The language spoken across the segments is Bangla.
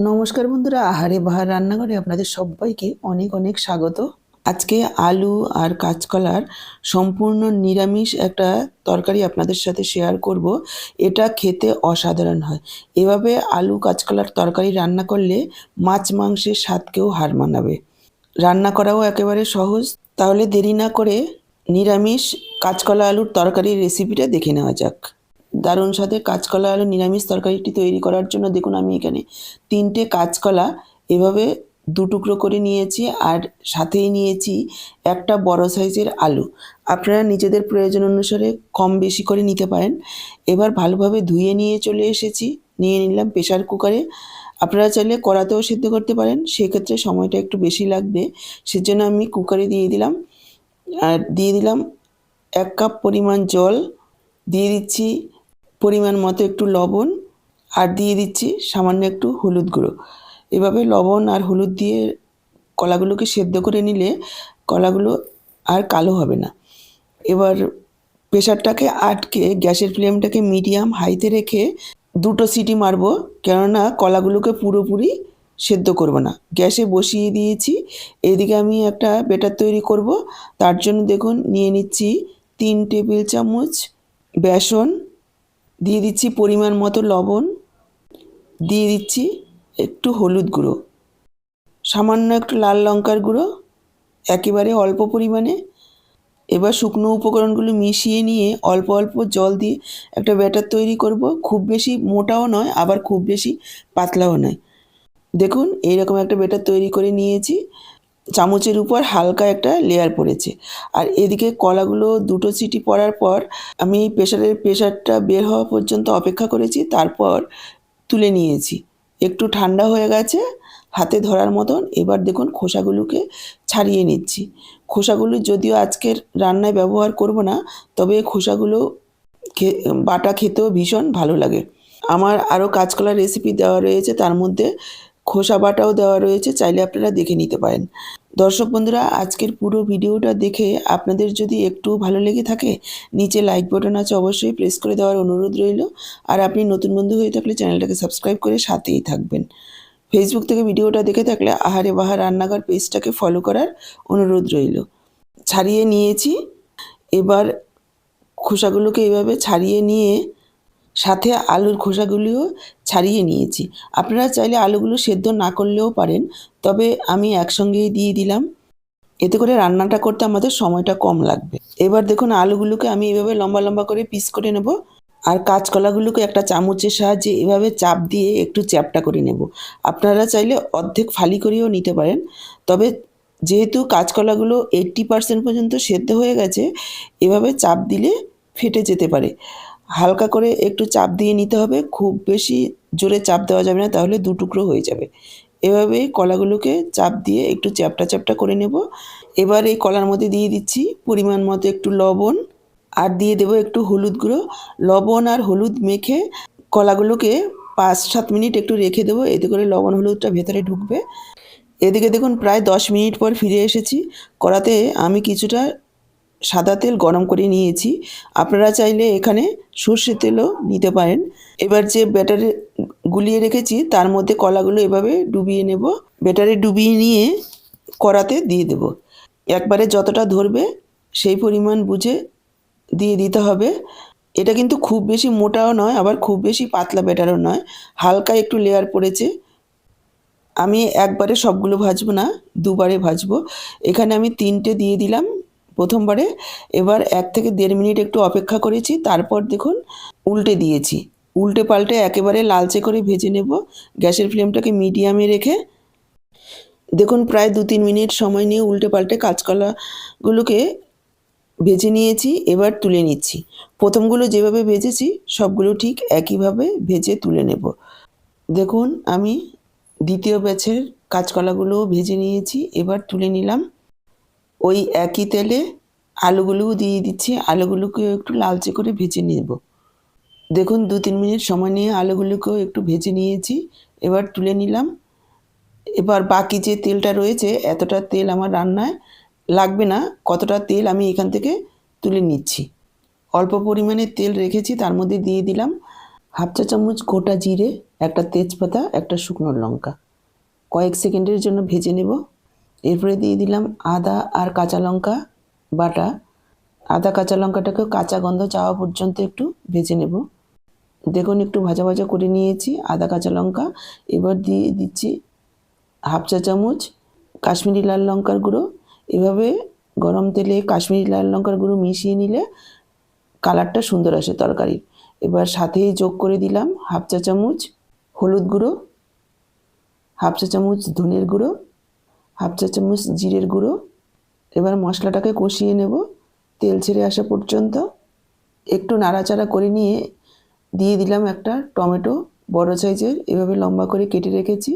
নমস্কার বন্ধুরা, আহারে বাহার রান্নাঘরে আপনাদের সবাইকে অনেক অনেক স্বাগত। আজকে আলু আর কাঁচকলার সম্পূর্ণ নিরামিষ একটা তরকারি আপনাদের সাথে শেয়ার করব। এটা খেতে অসাধারণ হয়। এভাবে আলু কাঁচকলার তরকারি রান্না করলে মাছ মাংসের স্বাদকেও হার মানাবে। রান্না করাও একেবারে সহজ। তাহলে দেরি না করে নিরামিষ কাঁচকলা আলুর তরকারির রেসিপিটা দেখে নেওয়া যাক। দারুণ সাথে কাঁচকলা আলু নিরামিষ তরকারিটি তৈরি করার জন্য দেখুন আমি এখানে তিনটে কাঁচকলা এভাবে দু টুকরো করে নিয়েছি আর সাথেই নিয়েছি একটা বড় সাইজের আলু। আপনারা নিজেদের প্রয়োজন অনুসারে কম বেশি করে নিতে পারেন। এবার ভালোভাবে ধুয়ে নিয়ে চলে এসেছি। নিয়ে নিলাম প্রেশার কুকারে। আপনারা চাইলে কড়াতেও সিদ্ধ করতে পারেন। সেক্ষেত্রে সময়টা একটু বেশি লাগবে। সেজন্য আমি কুকারে দিয়ে দিলাম। আর দিয়ে দিলাম এক কাপ পরিমাণ জল। দিয়ে দিচ্ছি পরিমাণ মতো একটু লবণ আর দিয়ে দিচ্ছি সামান্য একটু হলুদ গুঁড়ো। এভাবে লবণ আর হলুদ দিয়ে কলাগুলোকে সেদ্ধ করে নিলে কলাগুলো আর কালো হবে না। এবার প্রেশারটাকে আটকে গ্যাসের ফ্লেমটাকে মিডিয়াম হাইতে রেখে দুটো সিটি মারবো, কেননা কলাগুলোকে পুরোপুরি সেদ্ধ করব না। গ্যাসে বসিয়ে দিয়েছি। এদিকে আমি একটা বেটার তৈরি করব। তার জন্য দেখুন, নিয়ে নিচ্ছি তিন টেবিল চামচ বেসন দিয়ে দিচ্ছি পরিমাণ মতো লবণ। দিয়ে দিচ্ছি একটু হলুদ গুঁড়ো। সামান্য একটু লাল লঙ্কার গুঁড়ো, একেবারে অল্প পরিমাণে। এবার শুকনো উপকরণগুলো মিশিয়ে নিয়ে অল্প অল্প জল দিয়ে একটা ব্যাটার তৈরি করব। খুব বেশি মোটাও নয়, আবার খুব বেশি পাতলাও নয়। দেখুন, এইরকম একটা ব্যাটার তৈরি করে নিয়েছি। চামচের উপর হালকা একটা লেয়ার পড়েছে। আর এদিকে কলাগুলো দুটো সিটি পড়ার পর আমি প্রেশারের প্রেশারটা বের হওয়া পর্যন্ত অপেক্ষা করেছি, তারপর তুলে নিয়েছি। একটু ঠান্ডা হয়ে গেছে, হাতে ধরার মতন। এবার দেখুন খোসাগুলোকে ছাড়িয়ে নিচ্ছি। খোসাগুলো যদিও আজকের রান্নায় ব্যবহার করব না, তবে খোসাগুলো বাটা খেতেও ভীষণ ভালো লাগে। আমার আরও কাঁচকলার রেসিপি দেওয়া রয়েছে, তার মধ্যে খোসা বাটাও দেওয়া রয়েছে, চাইলে আপনারা দেখে নিতে পারেন। দর্শক বন্ধুরা, আজকের পুরো ভিডিওটা দেখে আপনাদের যদি একটু ভালো লেগে থাকে, নিচে লাইক বাটন আছে অবশ্যই প্রেস করে দেওয়ার অনুরোধ রইল। আর আপনি নতুন বন্ধু হয়ে থাকলে চ্যানেলটাকে সাবস্ক্রাইব করে সাথেই থাকবেন। ফেসবুক থেকে ভিডিওটা দেখে থাকলে আহারে বাহার রান্নাঘর পেজটাকে ফলো করার অনুরোধ রইল। ছাড়িয়ে নিয়েছি। এবার খোসাগুলোকে এভাবে ছাড়িয়ে নিয়ে সাথে আলুর খোসাগুলিও ছাড়িয়ে নিয়েছি। আপনারা চাইলে আলুগুলো সেদ্ধ না করলেও পারেন, তবে আমি একসঙ্গেই দিয়ে দিলাম। এতে করে রান্নাটা করতে আমাদের সময়টা কম লাগবে। এবার দেখুন আলুগুলোকে আমি এভাবে লম্বা লম্বা করে পিস করে নেব আর কাঁচকলাগুলোকে একটা চামচের সাহায্যে এভাবে চাপ দিয়ে একটু চ্যাপটা করে নেব। আপনারা চাইলে অর্ধেক ফালি করেও নিতে পারেন, তবে যেহেতু কাঁচকলাগুলো এইট্টি পার্সেন্ট পর্যন্ত সেদ্ধ হয়ে গেছে, এভাবে চাপ দিলে ফেটে যেতে পারে। হালকা করে একটু চাপ দিয়ে নিতে হবে, খুব বেশি জোরে চাপ দেওয়া যাবে না, তাহলে দু টুকরো হয়ে যাবে। এভাবেই কলাগুলোকে চাপ দিয়ে একটু চ্যাপটা চ্যাপটা করে নেব। এবার এই কলার মধ্যে দিয়ে দিচ্ছি পরিমাণ মতো একটু লবণ, আর দিয়ে দেবো একটু হলুদ গুঁড়ো। লবণ আর হলুদ মেখে কলাগুলোকে পাঁচ সাত মিনিট একটু রেখে দেবো, এতে করে লবণ হলুদটা ভেতরে ঢুকবে। এদিকে দেখুন প্রায় দশ মিনিট পর ফিরে এসেছি। কড়াতে আমি কিছুটা সাদা তেল গরম করে নিয়েছি। আপনারা চাইলে এখানে সর্ষে তেলও নিতে পারেন। এবার যে ব্যাটারে গুলিয়ে রেখেছি, তার মধ্যে কলাগুলো এভাবে ডুবিয়ে নেব। ব্যাটারে ডুবিয়ে নিয়ে কড়াতে দিয়ে দেব। একবারে যতটা ধরবে, সেই পরিমাণ বুঝে দিয়ে দিতে হবে। এটা কিন্তু খুব বেশি মোটাও নয়, আবার খুব বেশি পাতলা ব্যাটারও নয়। হালকা একটু লেয়ার পড়েছে। আমি একবারে সবগুলো ভাজবো না, দুবারে ভাজবো। এখানে আমি তিনটে দিয়ে দিলাম। প্রথমবারে, এবার এক থেকে দেড় মিনিট একটু অপেক্ষা করেছি, তারপর দেখুন উল্টে দিয়েছি। উল্টে পাল্টে একেবারে লালচে করে ভেজে নেব, গ্যাসের ফ্লেমটাকে মিডিয়ামে রেখে। দেখুন প্রায় দু তিন মিনিট সময় নিয়ে উল্টে পাল্টে কাঁচকলাগুলোকে ভেজে নিয়েছি, এবার তুলে নিচ্ছি। প্রথমগুলো যেভাবে ভেজেছি, সবগুলো ঠিক একইভাবে ভেজে তুলে নেব। দেখুন আমি দ্বিতীয় ব্যাচের কাঁচকলাগুলোও ভেজে নিয়েছি, এবার তুলে নিলাম। ওই একই তেলে আলুগুলোও দিয়ে দিচ্ছি। আলুগুলোকেও একটু লালচে করে ভেজে নেব। দেখুন দু তিন মিনিট সময় নিয়ে আলুগুলোকেও একটু ভেজে নিয়েছি। এবার তুলে নিলাম। এবার বাকি যে তেলটা রয়েছে, এতটা তেল আমার রান্নায় লাগবে না। কতটা তেল আমি এখান থেকে তুলে নিচ্ছি। অল্প পরিমাণে তেল রেখেছি, তার মধ্যে দিয়ে দিলাম হাফ চা চামচ গোটা জিরে, একটা তেজপাতা, একটা শুকনো লঙ্কা। কয়েক সেকেন্ডের জন্য ভেজে নেব। এরপরে দিয়ে দিলাম আদা আর কাঁচা লঙ্কা বাটা। আদা, কাঁচা লঙ্কাটাকেও কাঁচা গন্ধ চাওয়া পর্যন্ত একটু ভেজে নেব। দেখুন, একটু ভাজা ভাজা করে নিয়েছি আদা, কাঁচা লঙ্কা। এবার দিয়ে দিচ্ছি হাফ চা চামচ কাশ্মীরি লাল লঙ্কার গুঁড়ো। এভাবে গরম তেলে কাশ্মীরি লাল লঙ্কার গুঁড়ো মিশিয়ে নিলে কালারটা সুন্দর আসে তরকারির। এবার সাথেই যোগ করে দিলাম হাফ চা চামচ হলুদ গুঁড়ো, হাফ চা চামচ ধনের গুঁড়ো। হাফ চা চামচ জিরের গুঁড়ো। এবার মশলাটাকে কষিয়ে নেব। তেল ছেড়ে আসা পর্যন্ত। একটু নাড়াচাড়া করে নিয়ে দিয়ে দিলাম একটা টমেটো, বড় সাইজের, এভাবে লম্বা করে কেটে রেখেছি।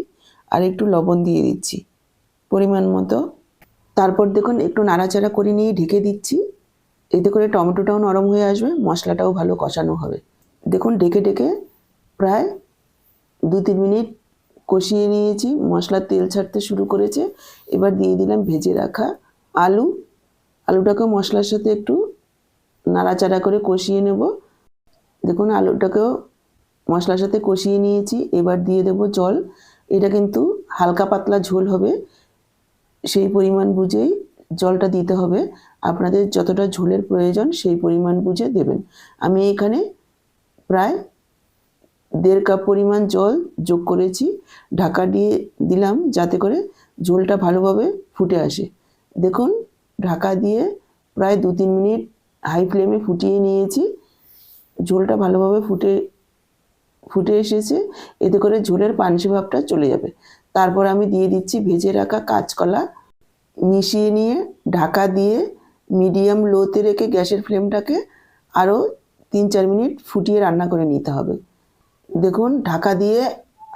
আর একটু লবণ দিয়ে দিচ্ছি পরিমাণ মতো। তারপর দেখুন, একটু নাড়াচাড়া করে নিয়ে ঢেকে দিচ্ছি। এতে করে টমেটোটাও নরম হয়ে আসবে, মশলাটাও ভালো কষানো হবে। দেখুন ডেকে ডেকে প্রায় দু তিন মিনিট কষিয়ে নিয়েছি, মশলার তেল ছাড়তে শুরু করেছে। এবার দিয়ে দিলাম ভেজে রাখা আলু। আলুটাকেও মশলার সাথে একটু নাড়াচাড়া করে কষিয়ে নেব। দেখুন, আলুটাকেও মশলার সাথে কষিয়ে নিয়েছি। এবার দিয়ে দেব জল। এটা কিন্তু হালকা পাতলা ঝোল হবে। সেই পরিমাণ বুঝেই জলটা দিতে হবে। আপনাদের যতটা ঝোলের প্রয়োজন সেই পরিমাণ বুঝে দেবেন। আমি এখানে প্রায় দেড় কাপ পরিমাণ জল যোগ করেছি, ঢাকা দিয়ে দিলাম যাতে করে ঝোলটা ভালোভাবে ফুটে আসে। দেখুন, ঢাকা দিয়ে প্রায় দু তিন মিনিট হাই ফ্লেমে ফুটিয়ে নিয়েছি। ঝোলটা ভালোভাবে ফুটে ফুটে এসেছে। এতে করে ঝোলের পানসি ভাবটা চলে যাবে। তারপর আমি দিয়ে দিচ্ছি ভেজে রাখা কাঁচকলা। মিশিয়ে নিয়ে ঢাকা দিয়ে মিডিয়াম লোতে রেখে গ্যাসের ফ্লেমটাকে আরও তিন চার মিনিট ফুটিয়ে রান্না করে নিতে হবে। দেখুন, ঢাকা দিয়ে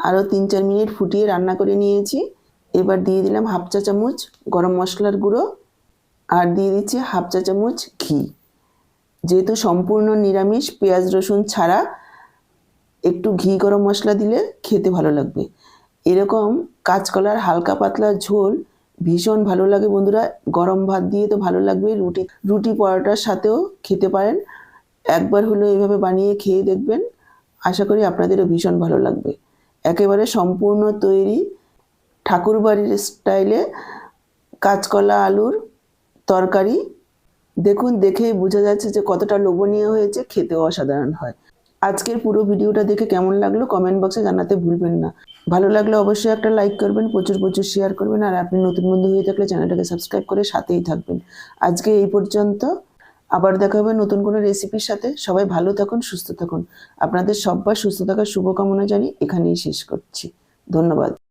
আরও তিন চার মিনিট ফুটিয়ে রান্না করে নিয়েছি। এবার দিয়ে দিলাম হাফ চা চামচ গরম মশলার গুঁড়ো আর দিয়ে দিচ্ছি হাফ চা চামচ ঘি। যেহেতু সম্পূর্ণ নিরামিষ, পেঁয়াজ, রসুন ছাড়া একটু ঘি গরম মশলা দিলে খেতে ভালো লাগবে। এরকম কাঁচকলার হালকা পাতলা ঝোল ভীষণ ভালো লাগে বন্ধুরা। গরম ভাত দিয়ে তো ভালো লাগবে রুটি রুটি পরোটার সাথেও খেতে পারেন। একবার হলো এভাবে বানিয়ে খেয়ে দেখবেন। আশা করি আপনাদেরও ভীষণ ভালো লাগবে। একেবারে সম্পূর্ণ তৈরি ঠাকুরবাড়ির স্টাইলে কাঁচকলা আলুর তরকারি। দেখুন, দেখেই বোঝা যাচ্ছে যে কতটা লোভনীয় হয়েছে, খেতেও অসাধারণ হয়। আজকের পুরো ভিডিওটা দেখে কেমন লাগল কমেন্ট বক্সে জানাতে ভুলবেন না। ভালো লাগলে অবশ্যই একটা লাইক করবেন, প্রচুর প্রচুর শেয়ার করবেন, আর আপনি নতুন বন্ধু হয়ে থাকলে চ্যানেলটাকে সাবস্ক্রাইব করে সাথেই থাকবেন। আজকে এই পর্যন্ত। আবার দেখা হবে নতুন কোনো রেসিপির সাথে। সবাই ভালো থাকুন, সুস্থ থাকুন। আপনাদের সব্বার সুস্থ থাকার শুভকামনা জানিয়ে এখানেই শেষ করছি। ধন্যবাদ।